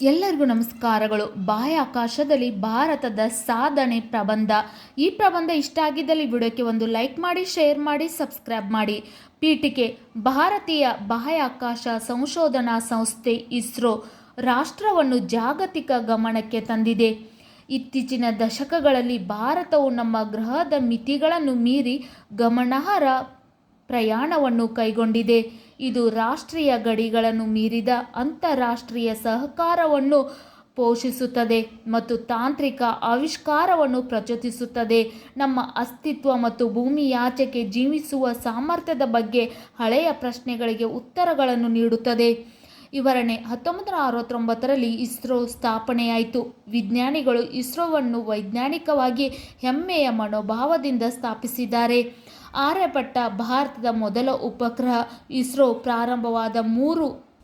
ಎಲ್ಲರಿಗೂ ನಮಸ್ಕಾರಗಳು. ಬಾಹ್ಯಾಕಾಶದಲ್ಲಿ ಭಾರತದ ಸಾಧನೆ ಪ್ರಬಂಧ. ಈ ಪ್ರಬಂಧ ಇಷ್ಟ ಆಗಿದ್ದಲ್ಲಿ ವಿಡಿಯೋಕ್ಕೆ ಒಂದು ಲೈಕ್ ಮಾಡಿ, ಶೇರ್ ಮಾಡಿ, ಸಬ್ಸ್ಕ್ರೈಬ್ ಮಾಡಿ. ಪೀಠಿಕೆ, ಭಾರತೀಯ ಬಾಹ್ಯಾಕಾಶ ಸಂಶೋಧನಾ ಸಂಸ್ಥೆ ಇಸ್ರೋ ರಾಷ್ಟ್ರವನ್ನು ಜಾಗತಿಕ ಗಮನಕ್ಕೆ ತಂದಿದೆ. ಇತ್ತೀಚಿನ ದಶಕಗಳಲ್ಲಿ ಭಾರತವು ನಮ್ಮ ಗ್ರಹದ ಮಿತಿಗಳನ್ನು ಮೀರಿ ಗಮನಾರ್ಹ ಪ್ರಯಾಣವನ್ನು ಕೈಗೊಂಡಿದೆ. ಇದು ರಾಷ್ಟ್ರೀಯ ಗಡಿಗಳನ್ನು ಮೀರಿದ ಅಂತಾರಾಷ್ಟ್ರೀಯ ಸಹಕಾರವನ್ನು ಪೋಷಿಸುತ್ತದೆ ಮತ್ತು ತಾಂತ್ರಿಕ ಆವಿಷ್ಕಾರವನ್ನು ಪ್ರಚೋದಿಸುತ್ತದೆ. ನಮ್ಮ ಅಸ್ತಿತ್ವ ಮತ್ತು ಭೂಮಿಯಾಚೆಗೆ ಜೀವಿಸುವ ಸಾಮರ್ಥ್ಯದ ಬಗ್ಗೆ ಹಳೆಯ ಪ್ರಶ್ನೆಗಳಿಗೆ ಉತ್ತರಗಳನ್ನು ನೀಡುತ್ತದೆ. ವಿವರಣೆ ಹತ್ತೊಂಬತ್ತು ನೂರ ಅರವತ್ತೊಂಬತ್ತರಲ್ಲಿ ಇಸ್ರೋ ಸ್ಥಾಪನೆಯಾಯಿತು. ವಿಜ್ಞಾನಿಗಳು ಇಸ್ರೋವನ್ನು ವೈಜ್ಞಾನಿಕವಾಗಿ ಹೆಮ್ಮೆಯ ಮನೋಭಾವದಿಂದ ಸ್ಥಾಪಿಸಿದ್ದಾರೆ. ಆರ್ಯಭಟ್ಟ ಭಾರತದ ಮೊದಲ ಉಪಗ್ರಹ ಇಸ್ರೋ ಪ್ರಾರಂಭವಾದ ಮೂರು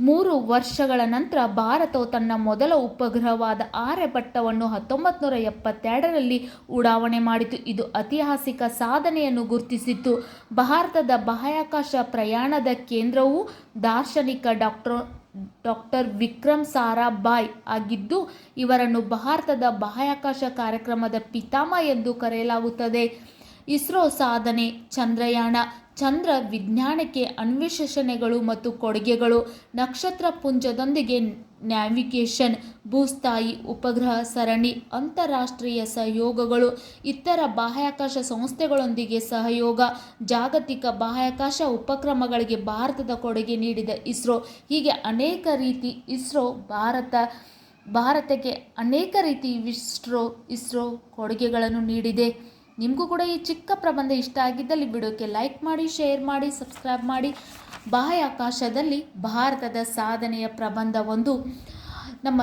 ಮೂರು ವರ್ಷಗಳ ನಂತರ ಭಾರತವು ತನ್ನ ಮೊದಲ ಉಪಗ್ರಹವಾದ ಆರ್ಯಭಟ್ಟವನ್ನು ಹತ್ತೊಂಬತ್ತು ನೂರ ಎಪ್ಪತ್ತೆರಡರಲ್ಲಿ ಉಡಾವಣೆ ಮಾಡಿತು. ಇದು ಐತಿಹಾಸಿಕ ಸಾಧನೆಯನ್ನು ಗುರುತಿಸಿತ್ತು. ಭಾರತದ ಬಾಹ್ಯಾಕಾಶ ಪ್ರಯಾಣದ ಕೇಂದ್ರವು ದಾರ್ಶನಿಕ ಡಾಕ್ಟರ್ ಡಾಕ್ಟರ್ ವಿಕ್ರಮ್ ಸಾರಾಭಾಯ್ ಆಗಿದ್ದು, ಇವರನ್ನು ಭಾರತದ ಬಾಹ್ಯಾಕಾಶ ಕಾರ್ಯಕ್ರಮದ ಪಿತಾಮಹ ಎಂದು ಕರೆಯಲಾಗುತ್ತದೆ. ಇಸ್ರೋ ಸಾಧನೆ ಚಂದ್ರಯಾನ ಚಂದ್ರ ವಿಜ್ಞಾನಕ್ಕೆ ಅನ್ವೇಷಣೆಗಳು ಮತ್ತು ಕೊಡುಗೆಗಳು, ನಕ್ಷತ್ರ ಪುಂಜದೊಂದಿಗೆ ನ್ಯಾವಿಗೇಷನ್, ಭೂಸ್ಥಾಯಿ ಉಪಗ್ರಹ ಸರಣಿ, ಅಂತಾರಾಷ್ಟ್ರೀಯ ಸಹಯೋಗಗಳು, ಇತರ ಬಾಹ್ಯಾಕಾಶ ಸಂಸ್ಥೆಗಳೊಂದಿಗೆ ಸಹಯೋಗ, ಜಾಗತಿಕ ಬಾಹ್ಯಾಕಾಶ ಉಪಕ್ರಮಗಳಿಗೆ ಭಾರತದ ಕೊಡುಗೆ ನೀಡಿದ ಇಸ್ರೋ. ಹೀಗೆ ಅನೇಕ ರೀತಿ ಇಸ್ರೋ ಭಾರತ, ಭಾರತಕ್ಕೆ ಅನೇಕ ರೀತಿ ಇಸ್ರೋ ಇಸ್ರೋ ಕೊಡುಗೆಗಳನ್ನು ನೀಡಿದೆ. ನಿಮಗೂ ಕೂಡ ಈ ಚಿಕ್ಕ ಪ್ರಬಂಧ ಇಷ್ಟ ಆಗಿದ್ದಲ್ಲಿ ವಿಡಿಯೋಕ್ಕೆ ಲೈಕ್ ಮಾಡಿ, ಶೇರ್ ಮಾಡಿ, ಸಬ್ಸ್ಕ್ರೈಬ್ ಮಾಡಿ. ಬಾಹ್ಯಾಕಾಶದಲ್ಲಿ ಭಾರತದ ಸಾಧನೆಯ ಪ್ರಬಂಧ ಒಂದು. ನಮ್ಮ